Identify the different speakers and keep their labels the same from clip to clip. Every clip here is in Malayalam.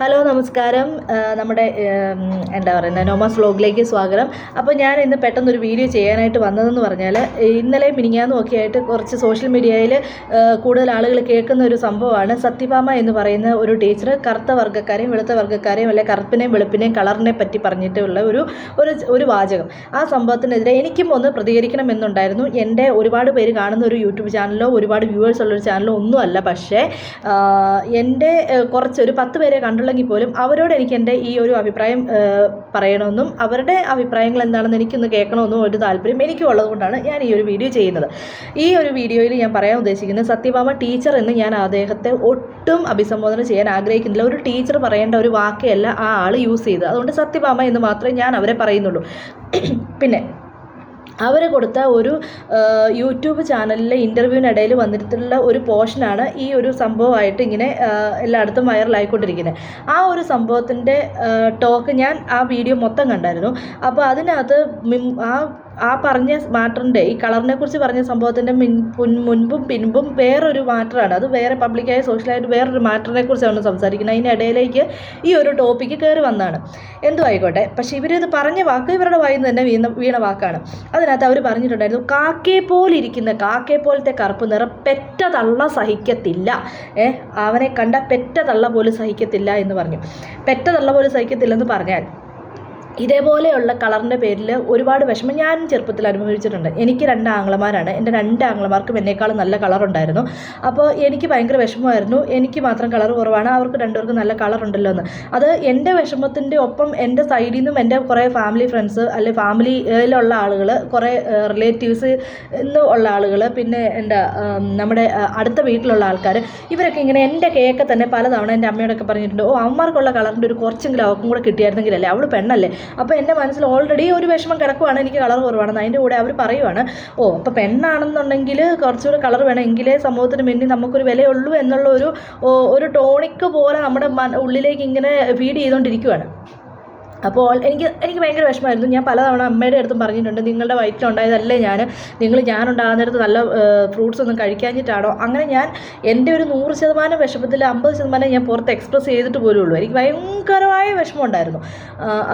Speaker 1: ഹലോ നമസ്കാരം. നമ്മുടെ എന്താ പറയുന്നത് നോമാസ് വ്ലോഗിലേക്ക് സ്വാഗതം. അപ്പോൾ ഞാൻ ഇന്ന് പെട്ടെന്നൊരു വീഡിയോ ചെയ്യാനായിട്ട് വന്നതെന്ന് പറഞ്ഞാൽ ഇന്നലെ മിനിങ്ങാന്നും ഒക്കെ ആയിട്ട് കുറച്ച് സോഷ്യൽ മീഡിയയിൽ കൂടുതൽ ആളുകൾ കേൾക്കുന്ന ഒരു സംഭവമാണ്. സത്യഭാമ എന്ന് പറയുന്ന ഒരു ടീച്ചർ കറുത്ത വർഗക്കാരെയും വെളുത്ത വർഗക്കാരെയും അല്ലെ കറുപ്പിനെയും വെളുപ്പിനെയും കളറിനെ പറ്റി പറഞ്ഞിട്ടുള്ള ഒരു ഒരു ഒരു വാചകം. ആ സംഭവത്തിനെതിരെ എനിക്കും ഒന്ന് പ്രതികരിക്കണം പ്രതികരിക്കണമെന്നുണ്ടായിരുന്നു എന്റെ ഒരുപാട് പേര് കാണുന്ന ഒരു യൂട്യൂബ് ചാനലോ ഒരുപാട് വ്യൂവേഴ്സ് ഉള്ളൊരു ചാനലോ ഒന്നുമല്ല. പക്ഷേ എന്റെ കുറച്ച് ഒരു പത്ത് പേരെ കണ്ടുള്ളെങ്കിൽ പോലും അവരോട് എനിക്ക് എന്റെ ഈ ഒരു അഭിപ്രായം പറയണമെന്നും അവരുടെ അഭിപ്രായങ്ങൾ എന്താണെന്ന് എനിക്കൊന്ന് കേൾക്കണമെന്നും ഒരു താല്പര്യം എനിക്കും ഉള്ളതുകൊണ്ടാണ് ഞാൻ ഈ ഒരു വീഡിയോ ചെയ്യുന്നത്. ഈ ഒരു വീഡിയോയിൽ ഞാൻ പറയാൻ ഉദ്ദേശിക്കുന്നത് സത്യഭാമ ടീച്ചർ എന്ന് ഞാൻ അദ്ദേഹത്തെ ഒട്ടും അഭിസംബോധന ചെയ്യാൻ ആഗ്രഹിക്കുന്നില്ല. ഒരു ടീച്ചർ പറയേണ്ട ഒരു വാക്കയല്ല ആ ആൾ യൂസ് ചെയ്തത്. അതുകൊണ്ട് സത്യഭാമ എന്ന് മാത്രമേ ഞാൻ അവരെ പറയുന്നുള്ളൂ. പിന്നെ അവർ കൊടുത്ത ഒരു യൂട്യൂബ് ചാനലിലെ ഇന്റർവ്യൂവിനിടയിൽ വന്നിട്ടുള്ള ഒരു പോർഷനാണ് ഈ ഒരു സംഭവമായിട്ട് ഇങ്ങനെ എല്ലായിടത്തും വൈറലായിക്കൊണ്ടിരിക്കുന്നത്. ആ ഒരു സംഭവത്തിന്റെ ടോക്ക് ഞാൻ ആ വീഡിയോ മൊത്തം കണ്ടായിരുന്നു. അപ്പോൾ അതിനകത്ത് ആ ആ പറഞ്ഞ മാറ്ററിന്റെ ഈ കളറിനെ കുറിച്ച് പറഞ്ഞ സംഭവത്തിന്റെ മിൻ മുൻപും പിൻപും വേറൊരു മാറ്ററാണ്. അത് വേറെ പബ്ലിക്കായ സോഷ്യലായിട്ട് വേറൊരു മാറ്ററിനെ കുറിച്ചാണ് സംസാരിക്കുന്നത്. അതിനിടയിലേക്ക് ഈ ഒരു ടോപ്പിക്ക് കയറി വന്നതാണ് എന്തോ ആയിക്കോട്ടെ. പക്ഷേ ഇവരിത് പറഞ്ഞ വാക്ക് ഇവരുടെ വായിൽ നിന്ന് തന്നെ വീണ വീണ വാക്കാണ്. അതിനകത്ത് അവർ പറഞ്ഞിട്ടുണ്ടായിരുന്നു കാക്കയെ പോലിരിക്കുന്ന കാക്കയെ പോലത്തെ കറുപ്പ് നിറം പെറ്റ തള്ള സഹിക്കത്തില്ല. ഏ അവനെ കണ്ട പെറ്റ തള്ള പോലും സഹിക്കത്തില്ല എന്ന് പറഞ്ഞു. പെറ്റ തള്ള പോലും സഹിക്കത്തില്ലെന്ന് പറഞ്ഞാൽ ഇതേപോലെയുള്ള കളറിന്റെ പേരിൽ ഒരുപാട് വിഷമം ഞാൻ ചെറുപ്പത്തിൽ അനുഭവിച്ചിട്ടുണ്ട്. എനിക്ക് രണ്ട് ആങ്ങളമാരാണ് എന്റെ രണ്ട് ആങ്ങളമാർക്കും എന്നേക്കാളും നല്ല കളറുണ്ടായിരുന്നു. അപ്പോൾ എനിക്ക് ഭയങ്കര വിഷമമായിരുന്നു. എനിക്ക് മാത്രം കളർ കുറവാണ്. അവർക്ക് രണ്ടുപേർക്കും നല്ല കളറുണ്ടല്ലോ എന്ന്. അത് എന്റെ വിഷമത്തിന്റെ ഒപ്പം എന്റെ സൈഡിൽ നിന്നും എന്റെ കുറേ ഫാമിലി ഫ്രണ്ട്സ് അല്ലെ ഫാമിലിയിലുള്ള ആളുകൾ കുറേ റിലേറ്റീവ്സ് എന്ന് ഉള്ള ആളുകൾ പിന്നെ എന്റെ നമ്മുടെ അടുത്ത വീട്ടിലുള്ള ആൾക്കാർ ഇവരൊക്കെ ഇങ്ങനെ എന്റെ കേക്ക് തന്നെ പലതവണ എന്റെ അമ്മയോടൊക്കെ പറഞ്ഞിട്ടുണ്ട് ഓ അമ്മമാർക്കുള്ള കളറിന്റെ ഒരു കുറച്ചെങ്കിലും അവർക്കും കൂടെ കിട്ടിയായിരുന്നെങ്കിലല്ലേ? അവൾ പെണ്ണല്ലേ? അപ്പോൾ എന്റെ മനസ്സിൽ ഓൾറെഡി ഒരു വിഷമം കിടക്കുവാണ് എനിക്ക് കളർ കുറവാണെന്ന്. അതിന്റെ കൂടെ അവർ പറയുവാണ് ഓ അപ്പോൾ പെണ്ണാണെന്നുണ്ടെങ്കിൽ കുറച്ചുകൂടെ കളർ വേണം. എങ്കിലേ സമൂഹത്തിന് മുന്നിൽ നമുക്കൊരു വിലയുള്ളൂ എന്നുള്ള ഒരു ഒരു ടോണിക്ക് പോലെ നമ്മുടെ ഉള്ളിലേക്ക് ഇങ്ങനെ ഫീഡ് ചെയ്തുകൊണ്ടിരിക്കുവാണ് അപ്പോൾ എനിക്ക് എനിക്ക് ഭയങ്കര വിഷമമായിരുന്നു. ഞാൻ പലതവണ അമ്മയുടെ അടുത്തും പറഞ്ഞിട്ടുണ്ട് നിങ്ങളുടെ വയറ്റിൽ വയറ്റിലുണ്ടായതല്ലേ ഞാൻ നിങ്ങൾ ഞാനുണ്ടാകുന്നിടത്ത് നല്ല ഫ്രൂട്ട്സ് ഒന്നും കഴിക്കാഞ്ഞിട്ടാണോ? അങ്ങനെ ഞാൻ എന്റെ ഒരു നൂറ് ശതമാനം വിഷമത്തിൽ അമ്പത് ശതമാനം ഞാൻ പുറത്ത് എക്സ്പ്രസ് ചെയ്തിട്ട് പോലും ഉള്ളൂ എനിക്ക് ഭയങ്കരമായ വിഷമം ഉണ്ടായിരുന്നു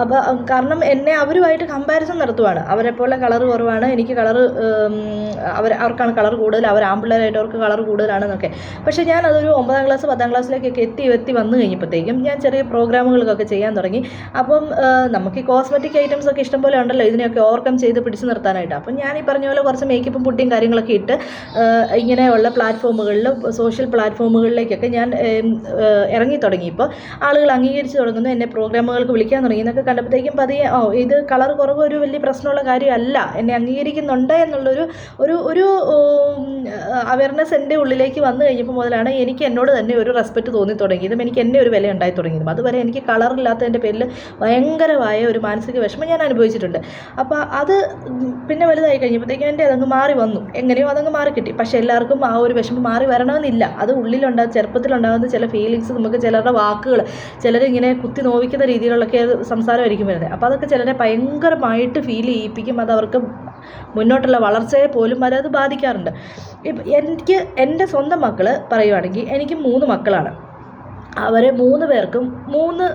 Speaker 1: അപ്പോൾ കാരണം എന്നെ അവരുമായിട്ട് കമ്പാരിസൺ നടത്തുവാണ്. അവരെ പോലെ കളർ കുറവാണ്. എനിക്ക് കളർ അവർ അവർക്കാണ് കളർ കൂടുതൽ. അവർ ആമ്പിള്ളേരായിട്ട് അവർക്ക് കളർ കൂടുതലാണെന്നൊക്കെ. പക്ഷേ ഞാൻ അതൊരു ഒമ്പതാം ക്ലാസ് പത്താം ക്ലാസ്സിലേക്കൊക്കെ എത്തി എത്തി വന്നു കഴിഞ്ഞപ്പോഴത്തേക്കും ഞാൻ ചെറിയ പ്രോഗ്രാമുകൾക്കൊക്കെ ചെയ്യാൻ തുടങ്ങി. അപ്പം നമുക്ക് ഈ കോസ്മെറ്റിക് ഐറ്റംസ് ഒക്കെ ഇഷ്ടംപോലെ ഉണ്ടല്ലോ. ഇതിനെയൊക്കെ ഓവർകം ചെയ്ത് പിടിച്ചു നിർത്താനായിട്ട്. അപ്പം ഞാൻ ഈ പറഞ്ഞ പോലെ കുറച്ച് മേക്കപ്പും പുട്ടിയും കാര്യങ്ങളൊക്കെ ഇട്ട് ഇങ്ങനെയുള്ള പ്ലാറ്റ്ഫോമുകളിൽ സോഷ്യൽ പ്ലാറ്റ്ഫോമുകളിലേക്കൊക്കെ ഞാൻ ഇറങ്ങി തുടങ്ങിയപ്പോൾ ആളുകൾ അംഗീകരിച്ച് തുടങ്ങുന്നു എന്നെ പ്രോഗ്രാമുകൾക്ക് വിളിക്കാൻ തുടങ്ങി എന്നൊക്കെ കണ്ടപ്പോഴത്തേക്കും പതിയെ ഓ ഇത് കളർ കുറവ് ഒരു വലിയ പ്രശ്നമുള്ള കാര്യമല്ല. എന്നെ അംഗീകരിക്കുന്നുണ്ട് എന്നുള്ളൊരു ഒരു ഒരു അവയർനെസ് എന്റെ ഉള്ളിലേക്ക് വന്നു കഴിഞ്ഞപ്പോൾ മുതലാണ് എനിക്ക് എന്നോട് തന്നെ ഒരു റെസ്പെക്റ്റ് തോന്നി തുടങ്ങിയതും. എനിക്ക് എന്നെ ഒരു വില ഉണ്ടായി തുടങ്ങിയതും. അതുവരെ എനിക്ക് കളറില്ലാത്തതിന്റെ പേരിൽ ഭയങ്കരമായ ഒരു മാനസിക വിഷമം ഞാൻ അനുഭവിച്ചിട്ടുണ്ട്. അപ്പോൾ അത് പിന്നെ വലുതായി കഴിഞ്ഞപ്പോഴത്തേക്കും എന്റെ അതങ്ങ് മാറി വന്നു. എങ്ങനെയോ അതങ്ങ് മാറി കിട്ടി. പക്ഷേ എല്ലാവർക്കും ആ ഒരു വിഷമം മാറി വരണമെന്നില്ല. അത് ഉള്ളിലുണ്ടാകുന്ന ചെറുപ്പത്തിലുണ്ടാകുന്ന ചില ഫീലിങ്സ് നമുക്ക് ചിലരുടെ വാക്കുകൾ ചിലരിങ്ങനെ കുത്തി നോവിക്കുന്ന രീതിയിലുള്ളൊക്കെ സംസാരമായിരിക്കും വരുന്നത്. അപ്പോൾ അതൊക്കെ ചിലരെ ഭയങ്കരമായിട്ട് ഫീൽ ചെയ്യിപ്പിക്കും. അത് അവർക്ക് മുന്നോട്ടുള്ള വളർച്ചയെ പോലും വരെ അത് ബാധിക്കാറുണ്ട്. എനിക്ക് എന്റെ സ്വന്തം മക്കൾ പറയുവാണെങ്കിൽ എനിക്ക് മൂന്ന് മക്കളാണ്. അവരെ മൂന്ന് പേർക്കും മൂന്ന്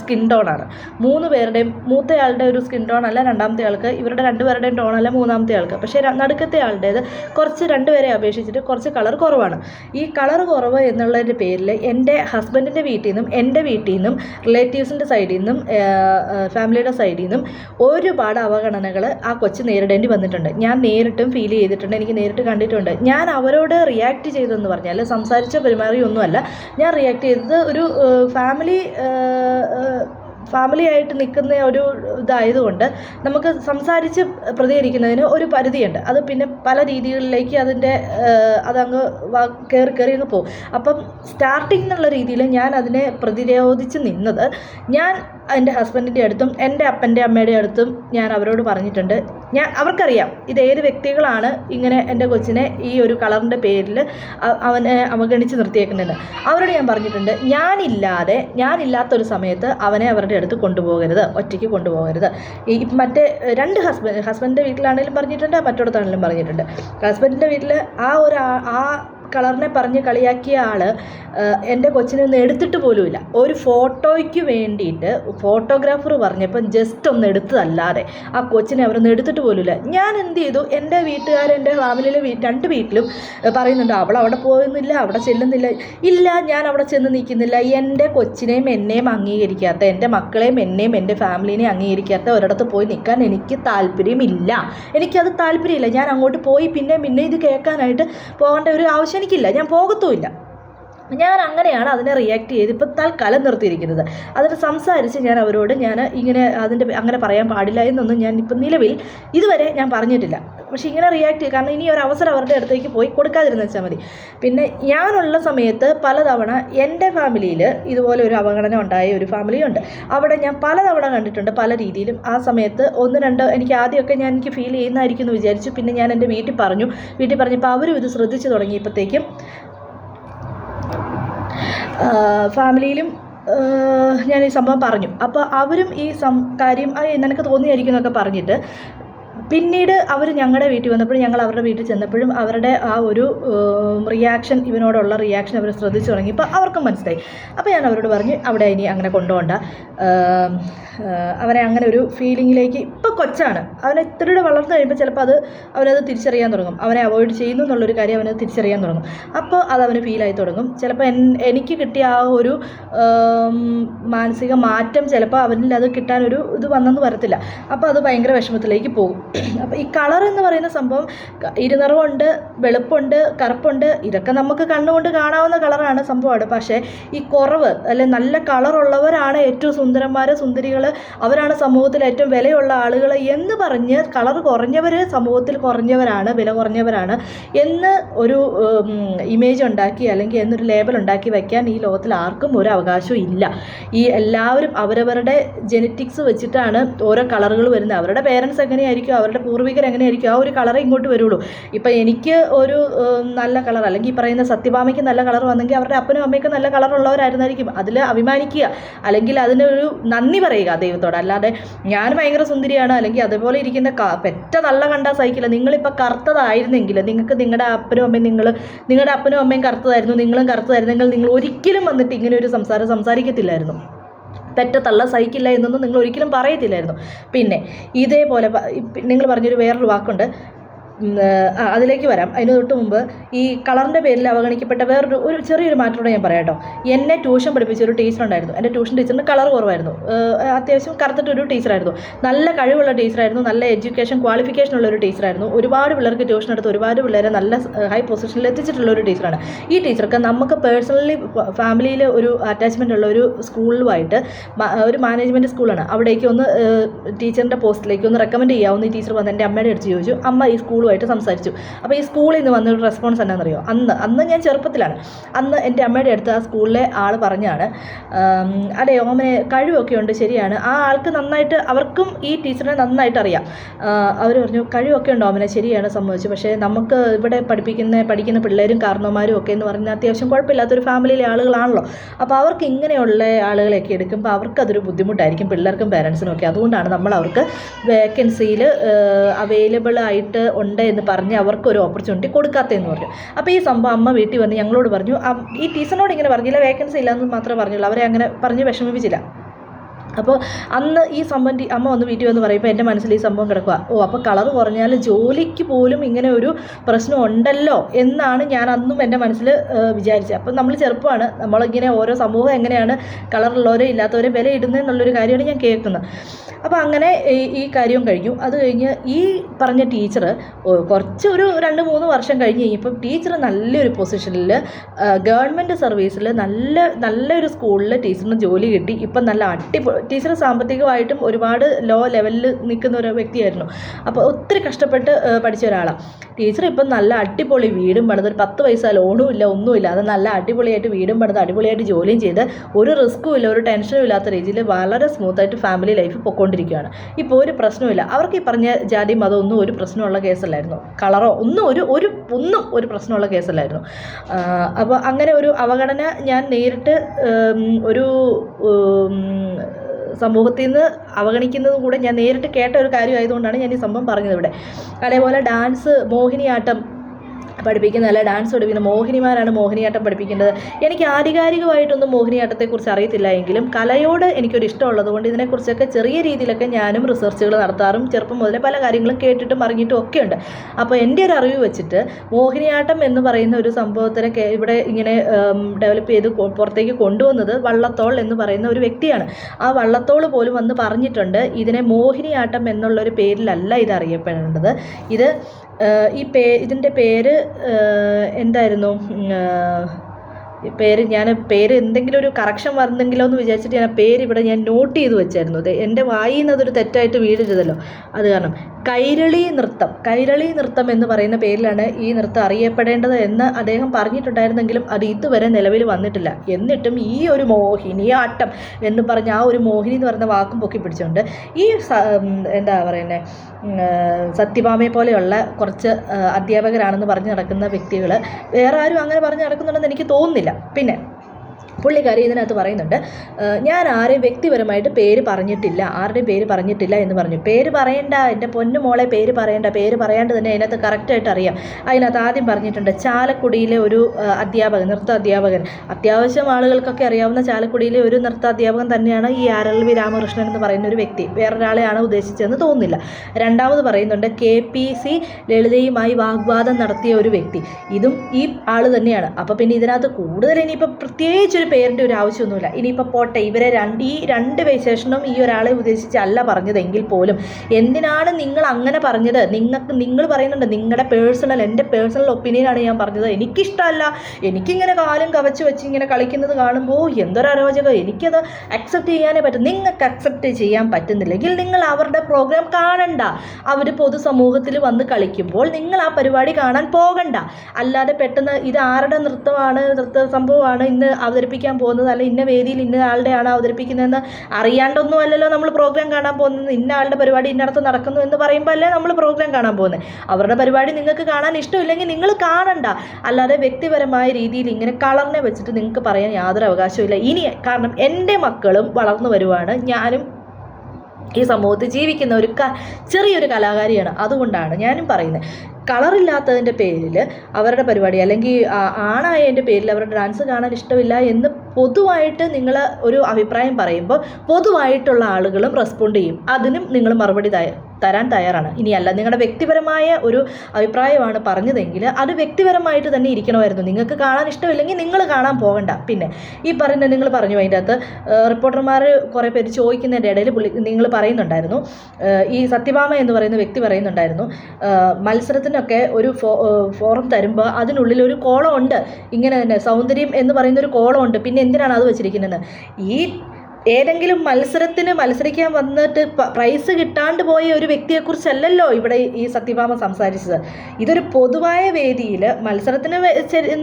Speaker 1: സ്കിൻ ടോണാണ് മൂന്ന് പേരുടെയും മൂത്തയാളുടെ ഒരു സ്കിൻ ടോൺ അല്ല രണ്ടാമത്തെ ആൾക്ക്. ഇവരുടെ രണ്ടുപേരുടെയും ടോൺ അല്ല മൂന്നാമത്തെ ആൾക്ക്. പക്ഷേ നടുക്കത്തെ ആളുടേത് കുറച്ച് രണ്ടുപേരെ അപേക്ഷിച്ചിട്ട് കുറച്ച് കളർ കുറവാണ്. ഈ കളർ കുറവ് എന്നുള്ളതിന്റെ പേരിൽ എന്റെ ഹസ്ബൻഡിന്റെ വീട്ടിൽ നിന്നും എന്റെ വീട്ടിൽ നിന്നും റിലേറ്റീവ്സിന്റെ സൈഡിൽ നിന്നും ഫാമിലിയുടെ സൈഡിൽ നിന്നും ഒരുപാട് അവഗണനകൾ ആ കൊച്ച് നേരിടേണ്ടി വന്നിട്ടുണ്ട്. ഞാൻ നേരിട്ടും ഫീൽ ചെയ്തിട്ടുണ്ട് എനിക്ക് നേരിട്ട് കണ്ടിട്ടുണ്ട്. ഞാൻ അവരോട് റിയാക്ട് ചെയ്തതെന്ന് പറഞ്ഞാൽ സംസാരിച്ച പെരുമാറിയൊന്നുമല്ല. ഞാൻ റിയാക്ട് ചെയ്തത് ഒരു ഫാമിലി ഫാമിലി ആയിട്ട് നിൽക്കുന്ന ഒരു ഇതായതുകൊണ്ട് നമുക്ക് സംസാരിച്ച് പ്രതികരിക്കുന്നതിന് ഒരു പരിധിയുണ്ട്. അത് പിന്നെ പല രീതികളിലേക്ക് അതിന്റെ അതങ്ങ് കയറി കയറി അങ്ങ് പോകും. അപ്പം സ്റ്റാർട്ടിംഗ് എന്നുള്ള രീതിയിൽ ഞാൻ അതിനെ പ്രതിരോധിച്ച് നിന്നത് ഞാൻ എന്റെ ഹസ്ബൻഡിന്റെ അടുത്തും എന്റെ അപ്പന്റെ അമ്മയുടെ അടുത്തും ഞാൻ അവരോട് പറഞ്ഞിട്ടുണ്ട്. ഞാൻ അവർക്കറിയാം ഇത് ഏത് വ്യക്തികളാണ് ഇങ്ങനെ എന്റെ കൊച്ചിനെ ഈ ഒരു കളറിന്റെ പേരിൽ അവനെ അവഗണിച്ച് നിർത്തിയേക്കുന്നത്. അവരോട് ഞാൻ പറഞ്ഞിട്ടുണ്ട് ഞാനില്ലാതെ ഞാനില്ലാത്തൊരു സമയത്ത് അവനെ അവരുടെ അടുത്ത് കൊണ്ടുപോകരുത് ഒറ്റയ്ക്ക് കൊണ്ടുപോകരുത്. ഈ മറ്റേ രണ്ട് ഹസ്ബൻഡ് ഹസ്ബൻഡിന്റെ വീട്ടിലാണെങ്കിലും പറഞ്ഞിട്ടുണ്ട് മറ്റിടത്താണെങ്കിലും പറഞ്ഞിട്ടുണ്ട്. ഹസ്ബൻഡിന്റെ വീട്ടിൽ ആ ഒരു ആ കളറിനെ പറഞ്ഞ് കളിയാക്കിയ ആൾ എന്റെ കൊച്ചിനെ ഒന്ന് എടുത്തിട്ട് പോലുമില്ല. ഒരു ഫോട്ടോയ്ക്ക് വേണ്ടിയിട്ട് ഫോട്ടോഗ്രാഫർ പറഞ്ഞപ്പം ജസ്റ്റ് ഒന്ന് എടുത്തതല്ലാതെ ആ കൊച്ചിനെ അവരൊന്നും എടുത്തിട്ട് പോലുമില്ല. ഞാൻ എന്ത് ചെയ്തു? എന്റെ വീട്ടുകാർ എന്റെ ഫാമിലിയിലെ രണ്ട് വീട്ടിലും പറയുന്നുണ്ട് അവൾ അവിടെ പോകുന്നില്ല അവിടെ ചെല്ലുന്നില്ല. ഇല്ല ഞാൻ അവിടെ ചെന്ന് നിൽക്കുന്നില്ല. എന്റെ കൊച്ചിനെയും എന്നെയും അംഗീകരിക്കാത്ത എന്റെ മക്കളെയും എന്നെയും എന്റെ ഫാമിലിനെയും അംഗീകരിക്കാത്ത ഒരിടത്ത് പോയി നിൽക്കാൻ എനിക്ക് താല്പര്യമില്ല. എനിക്കത് താല്പര്യമില്ല. ഞാൻ അങ്ങോട്ട് പോയി പിന്നെ പിന്നെ ഇത് കേൾക്കാനായിട്ട് പോകേണ്ട ഒരു ആവശ്യം എനിക്കില്ല ഞാൻ പോകത്തുമില്ല. ഞാൻ അങ്ങനെയാണ് അതിനെ റിയാക്ട് ചെയ്ത് ഇപ്പം തൽക്കാലം നിർത്തിയിരിക്കുന്നത്. അതിന് സംസാരിച്ച് ഞാൻ അവരോട് ഞാൻ ഇങ്ങനെ അതിന്റെ അങ്ങനെ പറയാൻ പാടില്ല എന്നൊന്നും ഞാൻ ഇപ്പം നിലവിൽ ഇതുവരെ ഞാൻ പറഞ്ഞിട്ടില്ല. പക്ഷേ ഇങ്ങനെ റിയാക്ട് ചെയ്യുക കാരണം ഇനി ഒരു അവസരം അവരുടെ അടുത്തേക്ക് പോയി കൊടുക്കാതിരുന്ന വെച്ചാൽ മതി. പിന്നെ ഞാനുള്ള സമയത്ത് പലതവണ എന്റെ ഫാമിലിയിൽ ഇതുപോലെ ഒരു അവഗണന ഉണ്ടായ ഒരു ഫാമിലിയുണ്ട് അവിടെ ഞാൻ പലതവണ കണ്ടിട്ടുണ്ട് പല രീതിയിലും. ആ സമയത്ത് ഒന്ന് രണ്ട് എനിക്ക് ആദ്യമൊക്കെ ഞാൻ എനിക്ക് ഫീൽ ചെയ്യുന്നതായിരിക്കും എന്ന് വിചാരിച്ചു. പിന്നെ ഞാൻ എന്റെ വീട്ടിൽ പറഞ്ഞു. വീട്ടിൽ പറഞ്ഞപ്പോൾ അവരും ഇത് ശ്രദ്ധിച്ചു തുടങ്ങിയപ്പോഴത്തേക്കും ഫാമിലിയിലും ഞാൻ ഈ സംഭവം പറഞ്ഞു. അപ്പോൾ അവരും ഈ സം കാര്യം "ആ, നിനക്ക് തോന്നിയായിരിക്കും എന്നൊക്കെ പറഞ്ഞിട്ട് പിന്നീട് അവർ ഞങ്ങളുടെ വീട്ടിൽ വന്നപ്പോഴും ഞങ്ങൾ അവരുടെ വീട്ടിൽ ചെന്നപ്പോഴും അവരുടെ ആ ഒരു റിയാക്ഷൻ ഇവനോടുള്ള റിയാക്ഷൻ അവർ ശ്രദ്ധിച്ചു തുടങ്ങിയപ്പോൾ അവർക്കും മനസ്സിലായി. അപ്പോൾ ഞാൻ അവരോട് പറഞ്ഞു അവിടെ ഇനി അങ്ങനെ കൊണ്ടുപോകണ്ട. അവനെ അങ്ങനെ ഒരു ഫീലിങ്ങിലേക്ക് ഇപ്പോൾ കൊച്ചാണ്. അവനെ ഇത്തിരിയുടെ വളർന്നു കഴിയുമ്പോൾ ചിലപ്പോൾ അത് അവനത് തിരിച്ചറിയാൻ തുടങ്ങും. അവനെ അവോയ്ഡ് ചെയ്യുന്നു എന്നുള്ളൊരു കാര്യം അവനത് തിരിച്ചറിയാൻ തുടങ്ങും. അപ്പോൾ അത് അവന് ഫീലായി തുടങ്ങും. ചിലപ്പോൾ എനിക്ക് കിട്ടിയ ആ ഒരു മാനസിക മാറ്റം ചിലപ്പോൾ അവനിൽ അത് കിട്ടാനൊരു ഇത് വന്നെന്ന് വരത്തില്ല. അപ്പോൾ അത് ഭയങ്കര വിഷമത്തിലേക്ക് പോകും. അപ്പോൾ ഈ കളർ എന്ന് പറയുന്ന സംഭവം ഇരുനിറവുണ്ട് വെളുപ്പുണ്ട് കറുപ്പുണ്ട് ഇതൊക്കെ നമുക്ക് കണ്ണുകൊണ്ട് കാണാവുന്ന കളറാണ് സംഭവമാണ്. പക്ഷേ ഈ കുറവ് അല്ലെ നല്ല കളറുള്ളവരാണ് ഏറ്റവും സുന്ദരന്മാർ സുന്ദരികൾ അവരാണ് സമൂഹത്തിൽ ഏറ്റവും വിലയുള്ള ആളുകൾ എന്ന് പറഞ്ഞ് കളർ കുറഞ്ഞവർ സമൂഹത്തിൽ കുറഞ്ഞവരാണ് വില കുറഞ്ഞവരാണ് എന്ന് ഒരു ഇമേജ് ഉണ്ടാക്കി അല്ലെങ്കിൽ എന്നൊരു ലേബൽ ഉണ്ടാക്കി വയ്ക്കാൻ ഈ ലോകത്തിൽ ആർക്കും ഒരു അവകാശവും ഇല്ല. ഈ എല്ലാവരും അവരവരുടെ ജെനറ്റിക്സ് വെച്ചിട്ടാണ് ഓരോ കളറുകൾ വരുന്നത്. അവരുടെ പേരൻസ് എങ്ങനെയായിരിക്കും? അവരുടെ പൂർവികർ എങ്ങനെയായിരിക്കും? ആ ഒരു കളറേ ഇങ്ങോട്ട് വരുള്ളൂ. ഇപ്പം എനിക്ക് ഒരു നല്ല കളർ അല്ലെങ്കിൽ ഈ പറയുന്ന സത്യഭാമയ്ക്ക് നല്ല കളർ വന്നെങ്കിൽ അവരുടെ അപ്പനും അമ്മയ്ക്കും നല്ല കളറുള്ളവരായിരുന്നായിരിക്കും അതിൽ അഭിമാനിക്കുക. അല്ലെങ്കിൽ അതിനൊരു നന്ദി പറയുക ദൈവത്തോട്. അല്ലാതെ ഞാൻ ഭയങ്കര സുന്ദരിയാണ് അല്ലെങ്കിൽ അതുപോലെ ഇരിക്കുന്ന പെറ്റ നല്ല കണ്ടാൽ സഹിക്കില്ല. നിങ്ങളിപ്പോൾ കറുത്തതായിരുന്നെങ്കിൽ നിങ്ങൾക്ക് നിങ്ങളുടെ അപ്പനും അമ്മയും നിങ്ങൾ നിങ്ങളുടെ അപ്പനും അമ്മയും കറുത്തതായിരുന്നു നിങ്ങളും കറുത്തതായിരുന്നെങ്കിൽ നിങ്ങൾ ഒരിക്കലും വന്നിട്ട് ഇങ്ങനെ ഒരു സംസാരം സംസാരിക്കത്തില്ലായിരുന്നു. പെറ്റ തള്ള സഹിക്കില്ല എന്നൊന്നും നിങ്ങൾ ഒരിക്കലും പറയത്തില്ലായിരുന്നു. പിന്നെ ഇതേപോലെ നിങ്ങൾ പറഞ്ഞൊരു വേറൊരു വാക്കുണ്ട്. ആ, അതിലേക്ക് വരാം. അതിന് തൊട്ട് മുമ്പ് ഈ കളറിന്റെ പേരിൽ അവഗണിക്കപ്പെട്ട വേറൊരു ഒരു ചെറിയൊരു മാറ്റം കൂടെ ഞാൻ പറയാം കേട്ടോ. എന്നെ ട്യൂഷൻ പഠിപ്പിച്ച ഒരു ടീച്ചർ ഉണ്ടായിരുന്നു. എന്റെ ട്യൂഷൻ ടീച്ചറിന് കളർ കുറവായിരുന്നു. അത്യാവശ്യം കറുത്തിട്ടൊരു ടീച്ചറായിരുന്നു നല്ല കഴിവുള്ള ടീച്ചറായിരുന്നു നല്ല എഡ്യൂക്കേഷൻ ക്വാളിഫിക്കേഷൻ ഉള്ള ഒരു ടീച്ചറായിരുന്നു ഒരുപാട് പിള്ളേർക്ക് ട്യൂഷൻ എടുത്ത് ഒരുപാട് പിള്ളേരെ നല്ല ഹൈ പൊസിഷനിൽ എത്തിച്ചിട്ടുള്ള ഒരു ടീച്ചറാണ് ഈ ടീച്ചർക്ക് നമുക്ക് പേഴ്സണലി ഫാമിലിയിൽ ഒരു അറ്റാച്ച്മെന്റ് ഉള്ള ഒരു സ്കൂളുമായിട്ട് ഒരു മാനേജ്മെന്റ് സ്കൂളാണ് അവിടേക്ക് ഒന്ന് ടീച്ചറിന്റെ പോസ്റ്റിലേക്ക് ഒന്ന് റെക്കമെൻഡ് ചെയ്യാവുന്ന ഈ ടീച്ചർ വന്ന് എന്റെ അമ്മയുടെ അടുത്ത് ചോദിച്ചു. അമ്മ ഈ സ്കൂളുമായിട്ട് സംസാരിച്ചു. അപ്പോൾ ഈ സ്കൂളിൽ നിന്ന് വന്നൊരു റെസ്പോൺസ് എന്നാണെന്നറിയോ അന്ന് അന്ന് ഞാൻ ചെറുപ്പത്തിലാണ്. അന്ന് എന്റെ അമ്മയുടെ അടുത്ത് ആ സ്കൂളിലെ ആൾ പറഞ്ഞാണ് അതെ ഓമനെ കഴിവൊക്കെ ഉണ്ട് ശരിയാണ്. ആ ആൾക്ക് നന്നായിട്ട് അവർക്കും ഈ ടീച്ചറിനെ നന്നായിട്ട് അറിയാം. അവർ പറഞ്ഞു കഴിവൊക്കെ ഉണ്ട് ഓമനെ ശരിയാണ് സംഭവിച്ചു. പക്ഷേ നമുക്ക് ഇവിടെ പഠിപ്പിക്കുന്ന പഠിക്കുന്ന പിള്ളേരും കാരണവന്മാരും ഒക്കെ എന്ന് പറഞ്ഞാൽ അത്യാവശ്യം കുഴപ്പമില്ലാത്തൊരു ഫാമിലിയിലെ ആളുകളാണല്ലോ. അപ്പോൾ അവർക്ക് ഇങ്ങനെയുള്ള ആളുകളെയൊക്കെ എടുക്കുമ്പോൾ അവർക്കതൊരു ബുദ്ധിമുട്ടായിരിക്കും പിള്ളേർക്കും പേരൻസിനും ഒക്കെ. അതുകൊണ്ടാണ് നമ്മൾ അവർക്ക് വേക്കൻസിയിൽ അവൈലബിൾ ആയിട്ട് ഉണ്ട് എന്ന് പറഞ്ഞ് അവർക്ക് ഒരു ഓപ്പർച്യൂണിറ്റി കൊടുക്കാത്തതെന്ന് പറഞ്ഞു. അപ്പോൾ ഈ സംഭവം അമ്മ വീട്ടിൽ വന്ന് ഞങ്ങളോട് പറഞ്ഞു ഈ ടീച്ചറിനോട് ഇങ്ങനെ പറഞ്ഞില്ല വേക്കൻസി ഇല്ലയെന്ന് മാത്രമേ പറഞ്ഞുള്ളൂ അവരെ അങ്ങനെ പറഞ്ഞ് വിഷമിപ്പിച്ചില്ല. അപ്പോൾ അന്ന് ഈ സംഭവം അമ്മ വന്ന് വീട്ടിൽ വന്ന് പറയുമ്പോൾ എന്റെ മനസ്സിൽ ഈ സംഭവം കിടക്കുക ഓ അപ്പോൾ കളർ കുറഞ്ഞാൽ ജോലിക്ക് പോലും ഇങ്ങനെ ഒരു പ്രശ്നം ഉണ്ടല്ലോ എന്നാണ് ഞാൻ അന്നും എന്റെ മനസ്സിൽ വിചാരിച്ചത് അപ്പം നമ്മൾ ചെറുപ്പമാണ് നമ്മളിങ്ങനെ ഓരോ സമൂഹം എങ്ങനെയാണ് കളറുള്ളവരെ ഇല്ലാത്തവരെ വില ഇടുന്നത് എന്നുള്ളൊരു കാര്യമാണ് ഞാൻ കേൾക്കുന്നത്. അപ്പോൾ അങ്ങനെ ഈ ഈ കാര്യവും കഴിഞ്ഞു. അത് കഴിഞ്ഞ് ഈ പറഞ്ഞ ടീച്ചർ കുറച്ച് ഒരു രണ്ട് മൂന്ന് വർഷം കഴിഞ്ഞ് കഴിഞ്ഞപ്പം ടീച്ചർ നല്ലൊരു പൊസിഷനിൽ ഗവൺമെന്റ് സർവീസിൽ നല്ല നല്ലൊരു സ്കൂളിൽ ടീച്ചറിന് ജോലി കിട്ടി. ഇപ്പം നല്ല അടിപൊളി ടീച്ചർ സാമ്പത്തികമായിട്ടും ഒരുപാട് ലോ ലെവലിൽ നിൽക്കുന്ന ഒരു വ്യക്തിയായിരുന്നു. അപ്പോൾ ഒത്തിരി കഷ്ടപ്പെട്ട് പഠിച്ച ഒരാളാണ് ടീച്ചർ ഇപ്പം നല്ല അടിപൊളി വീടും പണിത് ഒരു പത്ത് പൈസ ലോണും ഇല്ല ഒന്നുമില്ല. അത് നല്ല അടിപൊളിയായിട്ട് വീടും പണിത് അടിപൊളിയായിട്ട് ജോലിയും ചെയ്ത് ഒരു റിസ്ക്കും ഇല്ല ഒരു ടെൻഷനും ഇല്ലാത്ത രീതിയിൽ വളരെ സ്മൂത്തായിട്ട് ഫാമിലി ലൈഫ് പൊയ്ക്കൊണ്ടിരിക്കുകയാണ് ഇപ്പോൾ ഒരു പ്രശ്നവുമില്ല. അവർക്ക് ഈ പറഞ്ഞ ജാതി മതം ഒന്നും ഒരു പ്രശ്നമുള്ള കേസല്ലായിരുന്നു. കളറോ ഒന്നും ഒരു ഒരു ഒന്നും ഒരു പ്രശ്നമുള്ള കേസല്ലായിരുന്നു. അപ്പോൾ അങ്ങനെ ഒരു അവഗണന ഞാൻ നേരിട്ട് ഒരു സമൂഹത്തിൽ നിന്ന് അവഗണിക്കുന്നതും കൂടെ ഞാൻ നേരിട്ട് കേട്ട ഒരു കാര്യമായതുകൊണ്ടാണ് ഞാൻ ഈ സംഭവം പറഞ്ഞത് ഇവിടെ. അതേപോലെ ഡാൻസ് മോഹിനിയാട്ടം പഠിപ്പിക്കുന്ന അല്ല ഡാൻസ് പഠിപ്പിക്കുന്ന മോഹിനിമാരാണ് മോഹിനിയാട്ടം പഠിപ്പിക്കേണ്ടത് എനിക്ക് ആധികാരികമായിട്ടൊന്നും മോഹിനിയാട്ടത്തെക്കുറിച്ച് അറിയത്തില്ല എങ്കിലും കലയോട് എനിക്കൊരു ഇഷ്ടമുള്ളത് കൊണ്ട് ഇതിനെക്കുറിച്ചൊക്കെ ചെറിയ രീതിയിലൊക്കെ ഞാനും റിസർച്ചുകൾ നടത്താറും ചെറുപ്പം മുതലേ പല കാര്യങ്ങളും കേട്ടിട്ടും അറിഞ്ഞിട്ടും ഒക്കെ ഉണ്ട്. അപ്പോൾ എന്റെ ഒരു അറിവ് വെച്ചിട്ട് മോഹിനിയാട്ടം എന്ന് പറയുന്ന ഒരു സംഭവത്തിനെ ഇവിടെ ഇങ്ങനെ ഡെവലപ്പ് ചെയ്ത് പുറത്തേക്ക് കൊണ്ടുവന്നത് വള്ളത്തോൾ എന്ന് പറയുന്ന ഒരു വ്യക്തിയാണ്. ആ വള്ളത്തോൾ പോലും വന്ന് പറഞ്ഞിട്ടുണ്ട് ഇതിനെ മോഹിനിയാട്ടം എന്നുള്ളൊരു പേരിലല്ല ഇത് അറിയപ്പെടേണ്ടത്. ഇത് ഈ പേ ഇതിന്റെ പേര് എന്തായിരുന്നു? പേര് ഞാൻ പേര് എന്തെങ്കിലും ഒരു കറക്ഷൻ വന്നെങ്കിലോ എന്ന് വിചാരിച്ചിട്ട് ഞാൻ പേര് ഇവിടെ ഞാൻ നോട്ട് ചെയ്ത് വെച്ചായിരുന്നു. എന്റെ വായിൽ നിന്ന് അതൊരു തെറ്റായിട്ട് വീഴരുതല്ലോ. അത് കാരണം കൈരളി നൃത്തം കൈരളി നൃത്തം എന്ന് പറയുന്ന പേരിലാണ് ഈ നൃത്തം അറിയപ്പെടേണ്ടത് എന്ന് അദ്ദേഹം പറഞ്ഞിട്ടുണ്ടായിരുന്നെങ്കിലും അത് ഇതുവരെ നിലവിൽ വന്നിട്ടില്ല. എന്നിട്ടും ഈ ഒരു മോഹിനിയാട്ടം എന്ന് പറഞ്ഞ ആ ഒരു മോഹിനി എന്ന് പറയുന്ന വാക്കും പൊക്കി പിടിച്ചുകൊണ്ട് ഈ എന്താ പറയുന്നത് സത്യഭാമയെ പോലെയുള്ള കുറച്ച് അധ്യാപകരാണെന്ന് പറഞ്ഞ് നടക്കുന്ന വ്യക്തികൾ വേറെ ആരും അങ്ങനെ പറഞ്ഞ് നടക്കുന്നുണ്ടെന്ന് എനിക്ക് തോന്നുന്നില്ല. പിന്നെ പുള്ളിക്കാരി ഇതിനകത്ത് പറയുന്നുണ്ട് ഞാൻ ആരെയും വ്യക്തിപരമായിട്ട് പേര് പറഞ്ഞിട്ടില്ല ആരുടെയും പേര് പറഞ്ഞിട്ടില്ല എന്ന് പറഞ്ഞു. പേര് പറയണ്ട എന്റെ പൊന്നു മോളെ പേര് പറയണ്ട പേര് പറയാണ്ട് തന്നെ അതിനകത്ത് കറക്റ്റായിട്ട് അറിയാം. അതിനകത്ത് ആദ്യം പറഞ്ഞിട്ടുണ്ട് ചാലക്കുടിയിലെ ഒരു അധ്യാപകൻ നൃത്ത അധ്യാപകൻ. അത്യാവശ്യം ആളുകൾക്കൊക്കെ അറിയാവുന്ന ചാലക്കുടിയിലെ ഒരു നൃത്ത അധ്യാപകൻ തന്നെയാണ് ഈ ആർ എൽ വി രാമകൃഷ്ണൻ എന്ന് പറയുന്ന ഒരു വ്യക്തി. വേറൊരാളെയാണ് ഉദ്ദേശിച്ചതെന്ന് തോന്നുന്നില്ല. രണ്ടാമത് പറയുന്നുണ്ട് കെ പി സി ലളിതയുമായി വാഗ്വാദം നടത്തിയ ഒരു വ്യക്തി. ഇതും ഈ ആൾ തന്നെയാണ്. അപ്പോൾ പിന്നെ ഇതിനകത്ത് കൂടുതൽ ഇനിയിപ്പോൾ പ്രത്യേകിച്ച് ഒരു പേരിന്റെ ഒരു ആവശ്യമൊന്നുമില്ല. ഇനിയിപ്പോൾ പോട്ടെ ഇവരെ രണ്ട് ഈ രണ്ട് വിശേഷണവും ഈ ഒരാളെ ഉദ്ദേശിച്ചല്ല പറഞ്ഞതെങ്കിൽ പോലും. എന്തിനാണ് നിങ്ങൾ അങ്ങനെ പറഞ്ഞത്? നിങ്ങൾക്ക് നിങ്ങൾ പറയുന്നുണ്ട് നിങ്ങളുടെ പേഴ്സണൽ എന്റെ പേഴ്സണൽ ഒപ്പീനിയനാണ് ഞാൻ പറഞ്ഞത്. എനിക്കിഷ്ടമല്ല എനിക്കിങ്ങനെ കാലും കവച്ച് വെച്ച് ഇങ്ങനെ കളിക്കുന്നത് കാണുമ്പോൾ എന്തൊരു അരോചകം. എനിക്കത് അക്സെപ്റ്റ് ചെയ്യാനേ പറ്റും. നിങ്ങൾക്ക് അക്സെപ്റ്റ് ചെയ്യാൻ പറ്റുന്നില്ലെങ്കിൽ നിങ്ങൾ അവരുടെ പ്രോഗ്രാം കാണണ്ട. അവർ പൊതുസമൂഹത്തിൽ വന്ന് കളിക്കുമ്പോൾ നിങ്ങൾ ആ പരിപാടി കാണാൻ പോകണ്ട. അല്ലാതെ പെട്ടെന്ന് ഇത് ആരുടെ നൃത്തമാണ് നൃത്ത സംഭവമാണ് ഇന്ന് അവതരിപ്പിക്കാൻ പോകുന്നത് അല്ല ഇന്ന വേദിയിൽ ഇന്ന ആളുടെയാണ് അവതരിപ്പിക്കുന്നതെന്ന് അറിയാണ്ടൊന്നും അല്ലല്ലോ നമ്മൾ പ്രോഗ്രാം കാണാൻ പോകുന്നത്. ഇന്ന ആളുടെ പരിപാടി ഇന്നടത്ത് നടക്കുന്നു എന്ന് പറയുമ്പോൾ അല്ലേ നമ്മൾ പ്രോഗ്രാം കാണാൻ പോകുന്നത്. അവരുടെ പരിപാടി നിങ്ങൾക്ക് കാണാൻ ഇഷ്ടമില്ലെങ്കിൽ നിങ്ങൾ കാണണ്ട. അല്ലാതെ വ്യക്തിപരമായ രീതിയിൽ ഇങ്ങനെ കളറിനെ വെച്ചിട്ട് നിങ്ങൾക്ക് പറയാൻ യാതൊരു അവകാശമില്ല ഇനി കാരണം എന്റെ മക്കളും വളർന്നു വരുവാണ്. ഞാനും ഈ സമൂഹത്തിൽ ജീവിക്കുന്ന ഒരു ക ചെറിയൊരു കലാകാരിയാണ്. അതുകൊണ്ടാണ് ഞാനും പറയുന്നത്. കളറില്ലാത്തതിന്റെ പേരിൽ അവരുടെ പരിപാടി അല്ലെങ്കിൽ ആണായതിന്റെ പേരിൽ അവരുടെ ഡാൻസ് കാണാൻ ഇഷ്ടമില്ല എന്ന് പൊതുവായിട്ട് നിങ്ങൾ ഒരു അഭിപ്രായം പറയുമ്പോൾ പൊതുവായിട്ടുള്ള ആളുകളും റെസ്പോണ്ട് ചെയ്യും. അതിനും നിങ്ങൾ മറുപടി തരാൻ തയ്യാറാണ്. ഇനിയല്ല നിങ്ങളുടെ വ്യക്തിപരമായ ഒരു അഭിപ്രായമാണ് പറഞ്ഞതെങ്കിൽ അത് വ്യക്തിപരമായിട്ട് തന്നെ ഇരിക്കണമായിരുന്നു. നിങ്ങൾക്ക് കാണാൻ ഇഷ്ടമില്ലെങ്കിൽ നിങ്ങൾ കാണാൻ പോകണ്ട. പിന്നെ ഈ പറയുന്ന നിങ്ങൾ പറഞ്ഞു അതിന്റെ അകത്ത് റിപ്പോർട്ടർമാർ കുറേ പേര് ചോദിക്കുന്നതിന്റെ ഇടയിൽ പുള്ളി നിങ്ങൾ പറയുന്നുണ്ടായിരുന്നു. ഈ സത്യഭാമ എന്ന് പറയുന്ന വ്യക്തി പറയുന്നുണ്ടായിരുന്നു മത്സരത്തിനൊക്കെ ഒരു ഫോറം തരുമ്പോൾ അതിനുള്ളിൽ ഒരു കോളം ഉണ്ട് ഇങ്ങനെ തന്നെ സൗന്ദര്യം എന്ന് പറയുന്ന ഒരു കോളം ഉണ്ട് പിന്നെ എന്തിനാണ് അത് വെച്ചിരിക്കുന്നത്? ഈ ഏതെങ്കിലും മത്സരത്തിന് മത്സരിക്കാൻ വന്നിട്ട് പ്രൈസ് കിട്ടാണ്ട് പോയ ഒരു വ്യക്തിയെക്കുറിച്ചല്ലല്ലോ ഇവിടെ ഈ സത്യഭാമ സംസാരിച്ചത്. ഇതൊരു പൊതുവായ വേദിയിൽ മത്സരത്തിന്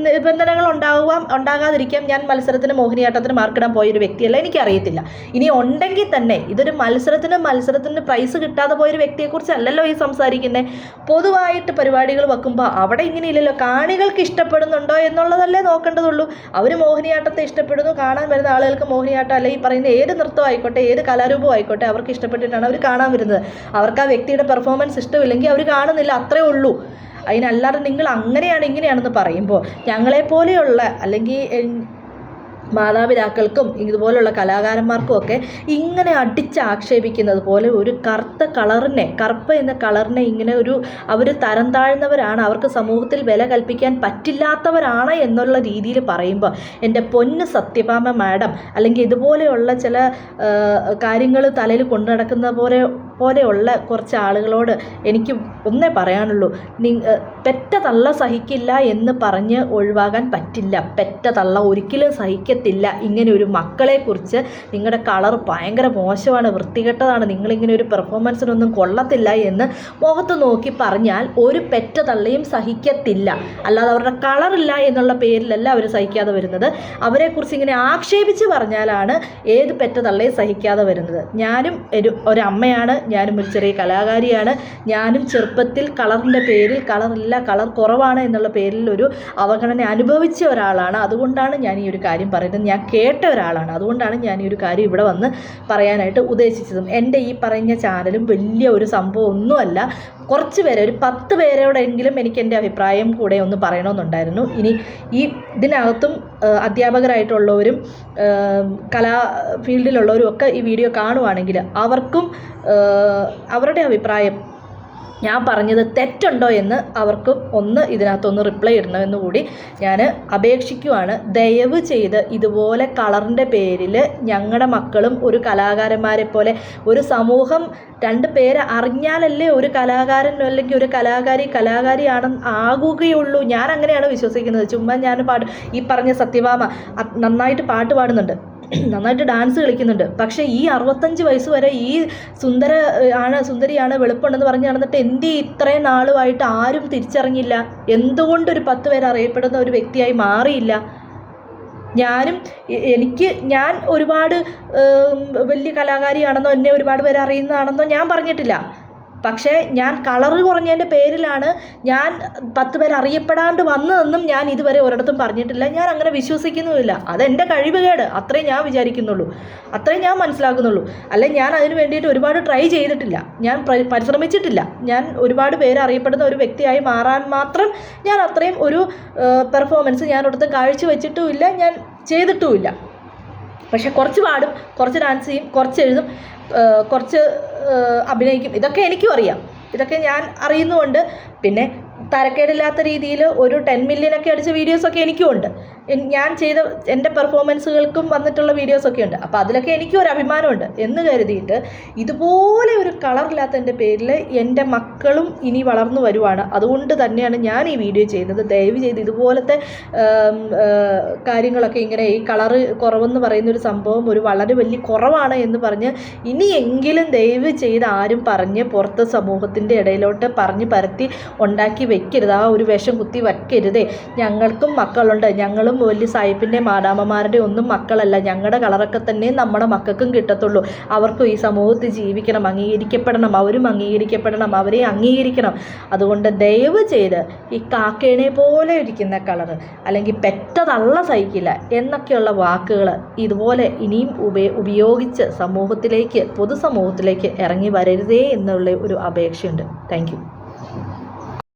Speaker 1: നിബന്ധനകൾ ഉണ്ടാവാം ഉണ്ടാകാതിരിക്കാം ഞാൻ മത്സരത്തിന് മോഹിനിയാട്ടത്തിന് മാർക്കിടാൻ പോയൊരു വ്യക്തിയല്ല എനിക്കറിയത്തില്ല. ഇനി ഉണ്ടെങ്കിൽ തന്നെ ഇതൊരു മത്സരത്തിന് മത്സരത്തിന് പ്രൈസ് കിട്ടാതെ പോയൊരു വ്യക്തിയെക്കുറിച്ചല്ലല്ലോ ഈ സംസാരിക്കുന്നത് പൊതുവായിട്ട് പരിപാടികൾ വെക്കുമ്പോൾ അവിടെ ഇങ്ങനെ ഇല്ലല്ലോ കാണികൾക്ക് ഇഷ്ടപ്പെടുന്നുണ്ടോ എന്നുള്ളതല്ലേ നോക്കേണ്ടതുള്ളൂ. അവർ മോഹിനിയാട്ടത്തെ ഇഷ്ടപ്പെടുന്നു കാണാൻ വരുന്ന ആളുകൾക്ക് മോഹിനിയാട്ടം അല്ലെങ്കിൽ പറയുന്ന ഏത് നൃത്തം ആയിക്കോട്ടെ ഏത് കലാരൂപം ആയിക്കോട്ടെ അവർക്ക് ഇഷ്ടപ്പെട്ടിട്ടാണ് അവർ കാണാൻ വരുന്നത്. അവർക്ക് ആ വ്യക്തിയുടെ പെർഫോമൻസ് ഇഷ്ടമില്ലെങ്കിൽ അവർ കാണുന്നില്ല അത്രേ ഉള്ളൂ. അതിനല്ലാതെ നിങ്ങൾ അങ്ങനെയാണ് ഇങ്ങനെയാണെന്ന് പറയുമ്പോൾ ഞങ്ങളെപ്പോലെയുള്ള അല്ലെങ്കിൽ മാതാപിതാക്കൾക്കും ഇതുപോലുള്ള കലാകാരന്മാർക്കും ഒക്കെ ഇങ്ങനെ അടിച്ച് ആക്ഷേപിക്കുന്നത് പോലെ ഒരു കറുത്ത കളറിനെ കറുപ്പ് എന്ന കളറിനെ ഇങ്ങനെ ഒരു അവർ തരം താഴ്ന്നവരാണ് അവർക്ക് സമൂഹത്തിൽ വില കൽപ്പിക്കാൻ പറ്റില്ലാത്തവരാണ് എന്നുള്ള രീതിയിൽ പറയുമ്പോൾ എന്റെ പൊന്ന് സത്യഭാമ മാഡം അല്ലെങ്കിൽ ഇതുപോലെയുള്ള ചില കാര്യങ്ങൾ തലയിൽ കൊണ്ടു നടക്കുന്ന പോലെ പോലെയുള്ള കുറച്ച് ആളുകളോട് എനിക്ക് ഒന്നേ പറയാനുള്ളൂ. പെറ്റ തള്ള സഹിക്കില്ല എന്ന് പറഞ്ഞ് ഒഴിവാകാൻ പറ്റില്ല. പെറ്റ തള്ള ഒരിക്കലും സഹിക്കത്തില്ല. ഇങ്ങനെ ഒരു മക്കളെക്കുറിച്ച് നിങ്ങളുടെ കളർ ഭയങ്കര മോശമാണ് വൃത്തികെട്ടതാണ് നിങ്ങളിങ്ങനെ ഒരു പെർഫോമൻസിനൊന്നും കൊള്ളത്തില്ല എന്ന് മുഖത്ത് നോക്കി പറഞ്ഞാൽ ഒരു പെറ്റ തള്ളയും സഹിക്കത്തില്ല. അല്ലാതെ അവരുടെ കളറില്ല എന്നുള്ള പേരിലല്ല അവർ സഹിക്കാതെ വരുന്നത്. അവരെക്കുറിച്ച് ഇങ്ങനെ ആക്ഷേപിച്ച് പറഞ്ഞാലാണ് ഏത് പെറ്റ തള്ളയും സഹിക്കാതെ വരുന്നത്. ഞാനും ഒരു ഒരമ്മയാണ് ഞാനും ഒരു ചെറിയ കലാകാരിയാണ്. ഞാനും ചെറുപ്പത്തിൽ കളറിന്റെ പേരിൽ കളറില്ല കളർ കുറവാണ് എന്നുള്ള പേരിൽ ഒരു അവഗണന അനുഭവിച്ച ഒരാളാണ്. അതുകൊണ്ടാണ് ഞാൻ ഈ ഒരു കാര്യം പറയുന്നത്. ഞാൻ കേട്ട ഒരാളാണ്. അതുകൊണ്ടാണ് ഞാൻ ഈ ഒരു കാര്യം ഇവിടെ വന്ന് പറയാനായിട്ട് ഉദ്ദേശിച്ചതും. എന്റെ ഈ പറഞ്ഞ ചാനലും വലിയ ഒരു സംഭവം ഒന്നുമല്ല. കുറച്ച് പേരെ ഒരു പത്ത് പേരോടെങ്കിലും എനിക്ക് എന്റെ അഭിപ്രായം കൂടെ ഒന്ന് പറയണമെന്നുണ്ടായിരുന്നു. ഇനി ഈ ഇതിനകത്തും അധ്യാപകരായിട്ടുള്ളവരും കലാ ഫീൽഡിലുള്ളവരും ഒക്കെ ഈ വീഡിയോ കാണുവാണെങ്കിൽ അവർക്കും അവരുടെ അഭിപ്രായം ഞാൻ പറഞ്ഞത് തെറ്റുണ്ടോ എന്ന് അവർക്കും ഒന്ന് ഇതിനകത്തൊന്ന് റിപ്ലൈ ഇടണമെന്ന് കൂടി ഞാൻ അപേക്ഷിക്കുവാണ്. ദയവ് ചെയ്ത് ഇതുപോലെ കളറിന്റെ പേരിൽ ഞങ്ങളുടെ മക്കളും ഒരു കലാകാരന്മാരെ പോലെ ഒരു സമൂഹം രണ്ട് പേര് അറിഞ്ഞാലല്ലേ ഒരു കലാകാരൻ അല്ലെങ്കിൽ ഒരു കലാകാരി കലാകാരിയാണെന്ന് ആകുകയുള്ളൂ. ഞാൻ അങ്ങനെയാണ് വിശ്വസിക്കുന്നത്. ചുമ്മാ ഞാൻ പാട്ട് ഈ പറഞ്ഞ സത്യഭാമ നന്നായിട്ട് പാട്ട് പാടുന്നുണ്ട്. നന്നായിട്ട് ഡാൻസ് കളിക്കുന്നുണ്ട്. പക്ഷേ ഈ അറുപത്തഞ്ച് വയസ്സ് വരെ ഈ സുന്ദര ആണ് സുന്ദരിയാണ് വെളുപ്പുണ്ടെന്ന് പറഞ്ഞ് നടന്നിട്ട് എന്ത് ഇത്രയും നാളുമായിട്ട് ആരും തിരിച്ചറിഞ്ഞില്ല. എന്തുകൊണ്ട് ഒരു പത്ത് പേര് അറിയപ്പെടുന്ന ഒരു വ്യക്തിയായി മാറിയില്ല. ഞാനും എനിക്ക് ഞാൻ ഒരുപാട് വലിയ കലാകാരിയാണെന്നോ എന്നെ ഒരുപാട് പേര് അറിയുന്നതാണെന്നോ ഞാൻ പറഞ്ഞിട്ടില്ല. പക്ഷേ ഞാൻ കളറ് കുറഞ്ഞതിന്റെ പേരിലാണ് ഞാൻ പത്ത് പേര് അറിയപ്പെടാണ്ട് വന്നതെന്നും ഞാൻ ഇതുവരെ ഒരിടത്തും പറഞ്ഞിട്ടില്ല. ഞാൻ അങ്ങനെ വിശ്വസിക്കുന്നുമില്ല. അതെന്റെ കഴിവുകേട്. അത്രേ ഞാൻ വിചാരിക്കുന്നുള്ളൂ. അത്രേ ഞാൻ മനസ്സിലാക്കുന്നുള്ളൂ. അല്ലെ ഞാൻ അതിന് വേണ്ടിയിട്ട് ഒരുപാട് ട്രൈ ചെയ്തിട്ടില്ല. ഞാൻ പരിശ്രമിച്ചിട്ടില്ല. ഞാൻ ഒരുപാട് പേര് അറിയപ്പെടുന്ന ഒരു വ്യക്തിയായി മാറാൻ മാത്രം ഞാൻ അത്രയും ഒരു പെർഫോമൻസ് ഞാൻ ഒരിടത്തും കാഴ്ച വെച്ചിട്ടുമില്ല ഞാൻ ചെയ്തിട്ടുമില്ല. പക്ഷെ കുറച്ച് പാടും കുറച്ച് ഡാൻസ് ചെയ്യും കുറച്ച് എഴുതും കുറച്ച് അഭിനയിക്കും. ഇതൊക്കെ എനിക്കും അറിയാം. ഇതൊക്കെ ഞാൻ അറിയുന്നുമുണ്ട്. പിന്നെ തരക്കേടില്ലാത്ത രീതിയിൽ ഒരു ടെൻ മില്യനൊക്കെ അടിച്ച വീഡിയോസൊക്കെ എനിക്കും ഉണ്ട് ഞാൻ ചെയ്ത എന്റെ പെർഫോമൻസുകൾക്കും വന്നിട്ടുള്ള വീഡിയോസൊക്കെ ഉണ്ട് അപ്പോൾ അതിലൊക്കെ എനിക്കും ഒരു അഭിമാനമുണ്ട്. എന്ന് കരുതിയിട്ട് ഇതുപോലെ ഒരു കളറില്ലാത്തതിന്റെ പേരിൽ എന്റെ മക്കളും ഇനി വളർന്നു വരുവാണ്. അതുകൊണ്ട് തന്നെയാണ് ഞാൻ ഈ വീഡിയോ ചെയ്യുന്നത്. ദയവ് ചെയ്ത് ഇതുപോലത്തെ കാര്യങ്ങളൊക്കെ ഇങ്ങനെ ഈ കളറ് കുറവെന്ന് പറയുന്ന ഒരു സംഭവം ഒരു വളരെ വലിയ കുറവാണ് എന്ന് പറഞ്ഞ് ഇനിയെങ്കിലും ദയവ് ചെയ്ത് ആരും പറഞ്ഞ് പുറത്ത് സമൂഹത്തിന്റെ ഇടയിലോട്ട് പറഞ്ഞ് പരത്തി ഉണ്ടാക്കി വെക്കരുത്. ആ ഒരു വിഷം കുത്തി വയ്ക്കരുതേ. ഞങ്ങൾക്കും മക്കളുണ്ട്. ഞങ്ങളും വലിയ സായിപ്പിന്റെ മാടാമ്മമാരുടെ ഒന്നും മക്കളല്ല. ഞങ്ങളുടെ കളറൊക്കെ തന്നെ നമ്മുടെ മക്കൾക്കും കിട്ടത്തുള്ളൂ. അവർക്കും ഈ സമൂഹത്തിൽ ജീവിക്കണം അംഗീകരിക്കപ്പെടണം അവരും അംഗീകരിക്കപ്പെടണം അവരെ അംഗീകരിക്കണം. അതുകൊണ്ട് ദയവ് ചെയ്ത് ഈ കാക്കേനെ പോലെ ഇരിക്കുന്ന കളറ് അല്ലെങ്കിൽ പെറ്റതള്ള സഹിക്കില്ല എന്നൊക്കെയുള്ള വാക്കുകൾ ഇതുപോലെ ഇനിയും ഉപയോ ഉപയോഗിച്ച് സമൂഹത്തിലേക്ക് പൊതുസമൂഹത്തിലേക്ക് ഇറങ്ങി വരരുതേ എന്നുള്ള ഒരു അപേക്ഷയുണ്ട്. താങ്ക്